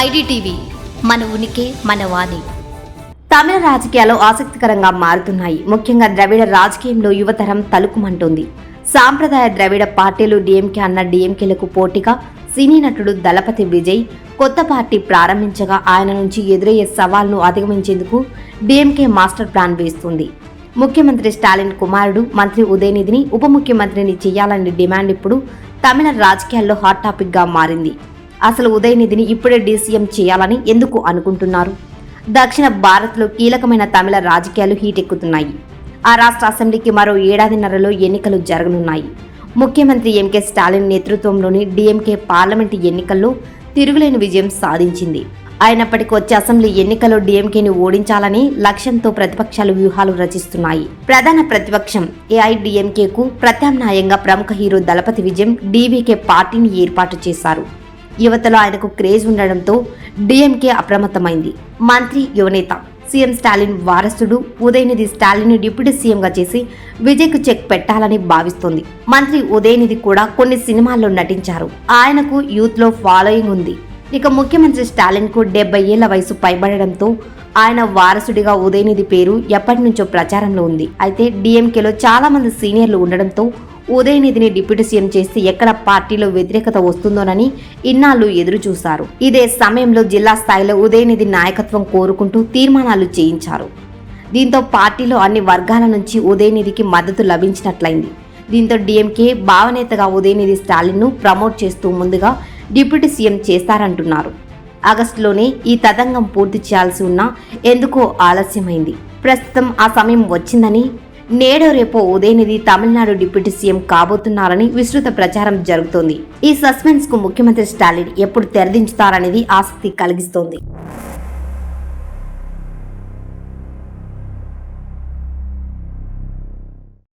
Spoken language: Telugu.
ఐడిటీవీ మన ఉనికి మన వాణి. తమిళ రాజకీయాలు ఆసక్తికరంగా మారుతున్నాయి. ముఖ్యంగా ద్రవిడ రాజకీయంలో యువతరం తలుకుమంటుంది. సాంప్రదాయ ద్రవిడ పార్టీలు డిఎంకే అన్న డిఎంకేలకు పోటీగా సినీ నటుడు దళపతి విజయ్ కొత్త పార్టీ ప్రారంభించగా ఆయన నుంచి ఎదురయ్యే సవాల్ను అధిగమించేందుకు డిఎంకే మాస్టర్ ప్లాన్ వేస్తుంది. ముఖ్యమంత్రి స్టాలిన్ కుమారుడు మంత్రి ఉదయనిధిని ఉప ముఖ్యమంత్రిని చేయాలని డిమాండ్ ఇప్పుడు తమిళ రాజకీయాల్లో హాట్ టాపిక్గా మారింది. అసలు ఉదయనిధిని ఇప్పుడే డీసీఎం చేయాలని ఎందుకు అనుకుంటున్నారు? దక్షిణ భారత్లో కీలకమైన తమిళ రాజకీయాలు హీటెక్కుతున్నాయి. ఆ రాష్ట్ర అసెంబ్లీకి మరో ఏడాదిన్నరలో ఎన్నికలు జరగనున్నాయి. ముఖ్యమంత్రి ఎంకే స్టాలిన్ నేతృత్వంలోని డిఎంకే పార్లమెంటు ఎన్నికల్లో తిరుగులేని విజయం సాధించింది. అయినప్పటికీ వచ్చే అసెంబ్లీ ఎన్నికల్లో డిఎంకేని ఓడించాలని లక్ష్యంతో ప్రతిపక్షాలు వ్యూహాలు రచిస్తున్నాయి. ప్రధాన ప్రతిపక్షం ఏఐడిఎంకేకు ప్రత్యామ్నాయంగా ప్రముఖ హీరో దళపతి విజయం డీవీకే పార్టీని ఏర్పాటు చేశారు. యువతలో ఆయనకు క్రేజ్ ఉండడంతో డిఎంకే అప్రమత్తమైంది. మంత్రి యువనేత సీఎం స్టాలిన్ వారసుడు ఉదయనిధి స్టాలిన్ డిప్యూటీ సీఎంగా చేసి విజయ్కు చెక్ పెట్టాలని భావిస్తోంది. మంత్రి ఉదయనిధి కూడా కొన్ని సినిమాల్లో నటించారు. ఆయనకు యూత్లో ఫాలోయింగ్ ఉంది. ఇక ముఖ్యమంత్రి స్టాలిన్కు డెబ్బై ఏళ్ళ వయసు పైబడడంతో ఆయన వారసుడిగా ఉదయనిధి పేరు ఎప్పటి నుంచో ప్రచారంలో ఉంది. అయితే డిఎంకేలో చాలా మంది సీనియర్లు ఉండడంతో ఉదయనిధిని డిప్యూటీ సీఎం చేస్తే ఎక్కడ పార్టీలో వ్యతిరేకత వస్తుందోనని ఇన్నాళ్ళు ఎదురు చూశారు ఇదే సమయంలో జిల్లా స్థాయిలో ఉదయనిధి నాయకత్వం కోరుకుంటూ తీర్మానాలు చేయించారు. దీంతో పార్టీలో అన్ని వర్గాల నుంచి ఉదయనిధికి మద్దతు లభించినట్లయింది. దీంతో డిఎంకే భావనేతగా ఉదయనిధి స్టాలిన్ను ప్రమోట్ చేస్తూ ముందుగా డిప్యూటీ సీఎం చేస్తారంటున్నారు. ఆగస్టులోనే ఈ తతంగం పూర్తి చేయాల్సి ఉన్నా ఎందుకో ఆలస్యమైంది. ప్రస్తుతం ఆ సమయం వచ్చిందని నేడో రేపో ఉదయనిధి తమిళనాడు డిప్యూటీ సీఎం కాబోతున్నారని విస్తృత ప్రచారం జరుగుతోంది. ఈ సస్పెన్స్కు ముఖ్యమంత్రి స్టాలిన్ ఎప్పుడు తెరదించుతారనేది ఆసక్తి కలిగిస్తోంది.